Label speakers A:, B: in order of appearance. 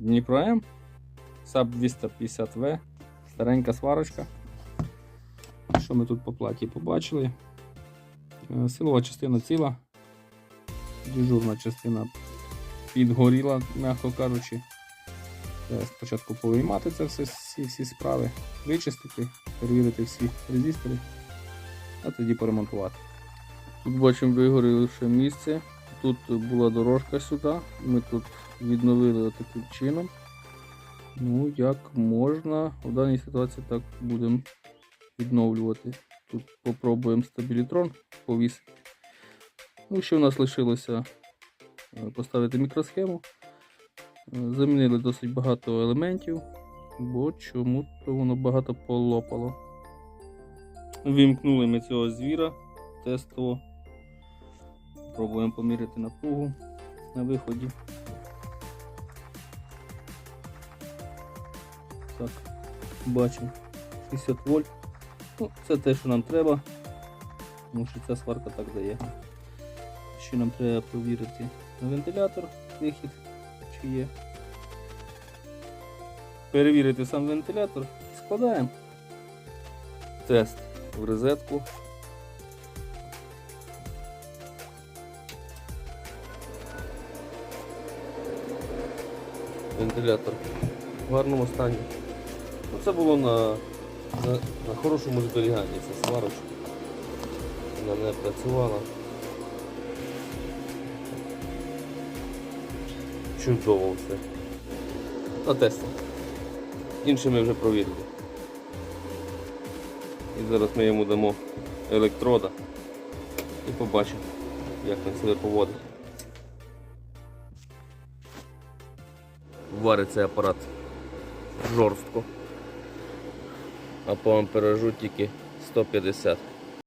A: Дніпро М, САП 250В, старенька сварочка. Що ми тут по платі побачили? Е, Силова частина ціла, дежурна частина підгоріла, м'яко кажучи. Треба спочатку повиймати це все, всі, всі справи, вичистити, перевірити всі резистори, а тоді поремонтувати. Тут бачимо вигорівше місце. Тут була дорожка сюди. Ми тут відновили таким чином. Ну, як можна в даній ситуації так будемо відновлювати. Тут попробуємо стабілітрон повісити. Ну, що в нас лишилося е, поставити мікросхему. Е, Замінили досить багато елементів, бо чому-то воно багато полопало. Вімкнули ми цього звіра тестово. Пробуємо поміряти напругу на виході. Так, бачимо 60 вольт. Ну, це те, що нам треба, тому що ця сварка так дає. Ще нам треба провірити вентилятор, вихід, чи є. Перевірити сам вентилятор і складаємо тест в розетку. Вентилятор в гарному стані. Це було на, на, на хорошому зберіганні, це сварочка. Вона не працювала. Чудово все. На тесті. Інше ми вже провірили. І зараз ми йому дамо електрода і побачимо, як він себе поводить. Варить цей апарат жорстко. А по амперажу тільки 150.